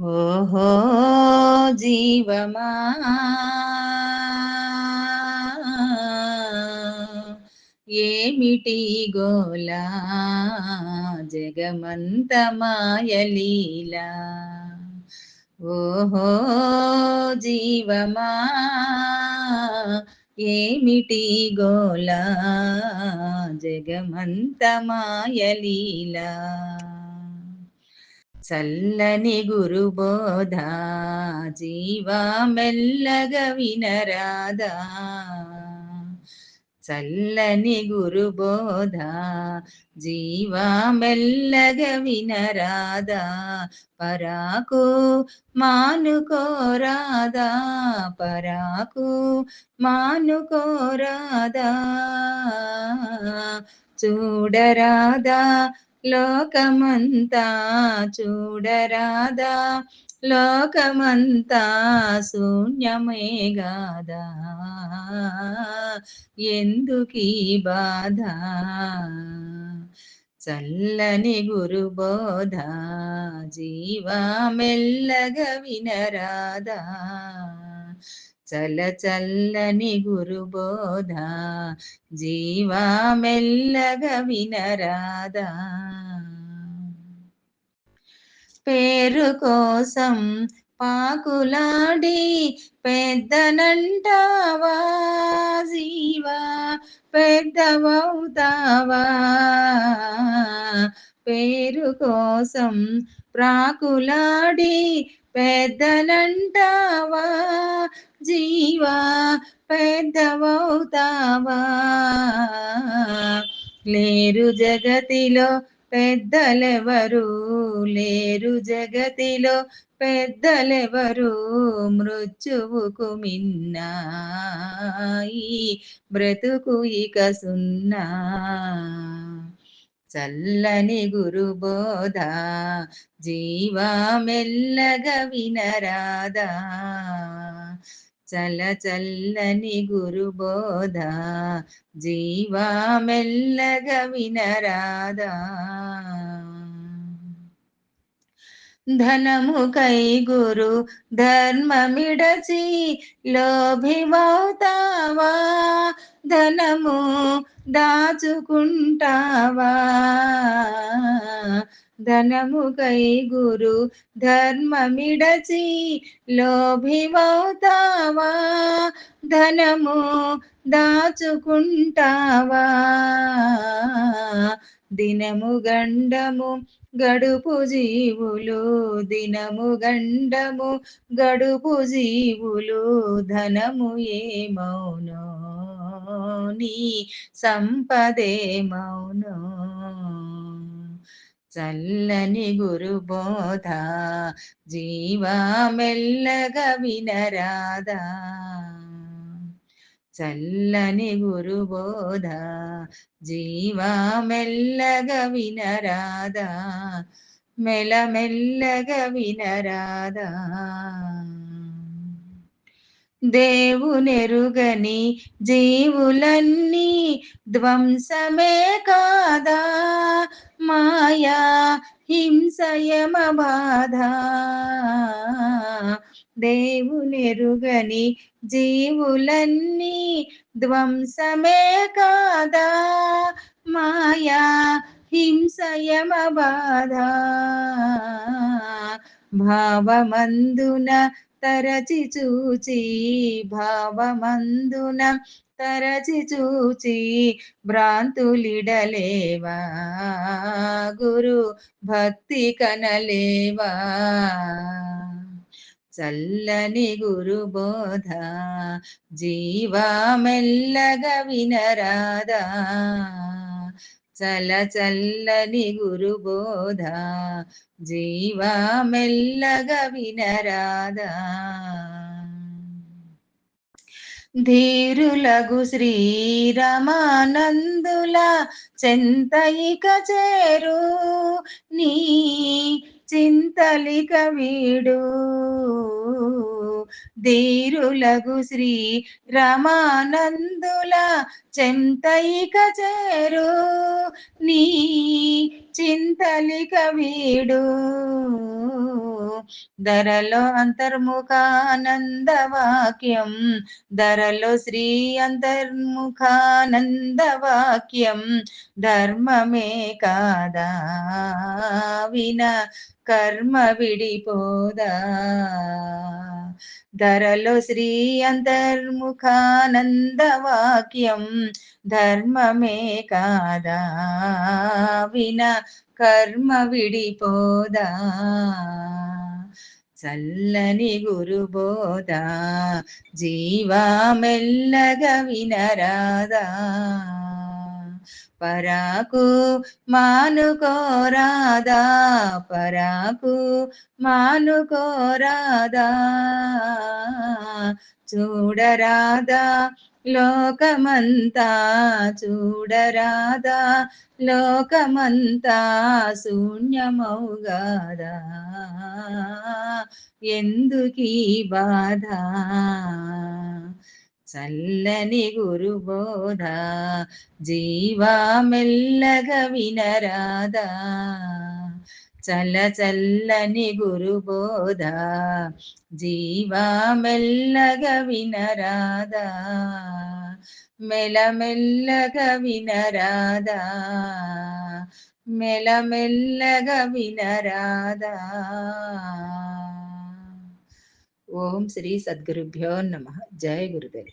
ఓహో జీవమా. ఏమిటి గోలా జగమంత మాయలీలా. ఓహో జీవమా. ఏమిటి గోలా జగమంత మాయలీలా. చల్లని గురుబోధ జీవా మెల్లగ వినరాదా. చల్లని గురుబోధ జీవా మెల్లగ వినరాదా. పరాకు మానుకోరాదా పరాకు మానుకోరాదా. చూడరాదా లోకమంతా చూడరాదా లోకమంతా శూన్యమే గాదా ఎందుకీ బాధ? చల్లని గురుబోధ జీవా మెల్లగ వినరాదా? చల చల్లని గురుబోధ జీవా మెల్లగ వినరాదా. పేరు కోసం పాకులాడి పెద్దనంటావా జీవా పెద్దవవుతావా. పేరు కోసం ప్రాకులాడి పెద్దనంటావా జీవా పెద్దవవుతావా? లేరు జగతిలో పెద్దలెవరు? లేరు జగతిలో పెద్దలెవరు? మృత్యువుకు మిన్నాయి బ్రతుకు ఇక సున్నా. చల్లని గురుబోధ జీవా మెల్లగ వినరాదా? చల చల్లని గురుబోధ జీవా మెల్లగ వినరాదా. ధనముకై గురు ధర్మమిడచి లోభివవుతావా ధనము దాచుకుంటావా. ధనముకై గురు ధర్మమిడచి లోభివవుతావా ధనము దాచుకుంటావా? దినము గండము గడుపు జీవులు దినము గండము గడుపు జీవులు ధనము ఏమౌనో నీ సంపదే మౌనో చల్లని గురుబోధ జీవా మెల్లగా వినరాదా. చల్లని గురుబోధ జీవా మెల్లగా వినరాదా. మెలమెల్లగ వినరాదా. దేవునెరుగని జీవులన్నీ ధ్వంసమే కాదా? మాయా హింసయమ బాధ దేవునెరుగని జీవులన్నీ ధ్వంసమే కాదా? మాయా హింసయమ బాధ భావమందున తరచి చూచి భావమందున తరచి చూచి భ్రాంతులిడలేవా? గురు భక్తి కనలేవా? చల్లని గురు బోధ జీవా మెల్లగ వినరాదా? చల చల్లని గురుబోధ జీవ మెల్లగ వినరాదా. ధీరులగు శ్రీరమానందుల చెంతయిక చేరు నీ చింతలిక వీడు. ధీరులగు శ్రీ రమానందుల చెంతైక చేరు. నీ చింతలిక వీడు. ధరలో అంతర్ముఖానందవాక్యం. ధరలో శ్రీ అంతర్ముఖానందవాక్యం. ధర్మమే కాదా? విన కర్మ విడిపోదా? ధరలో శ్రీ అంతర్ముఖానందవాక్యం ధర్మమే కాదా? విన కర్మ విడిపోదా? చల్లని గురుబోధ జీవా మెల్లగ వినరాదా? పరాకు మానుకోరాదా పరాకు మానుకోరాదా చూడరాదా లోకమంతా చూడరాదా లోకమంతా శూన్యమౌగాదా. ఎందుకీ బాధ? చల్లని గురుబోధ జీవా మెల్లగ వినరాదా. చల్ల చల్లని గురుబోధ జీవా మెల్లగ వినరాదా. మెల్లమెల్లగా వినరాదా. మెల్లమెల్లగా వినరాదా. ओम श्री सद्गुरुभ्यो नमः। जय गुरुदेव।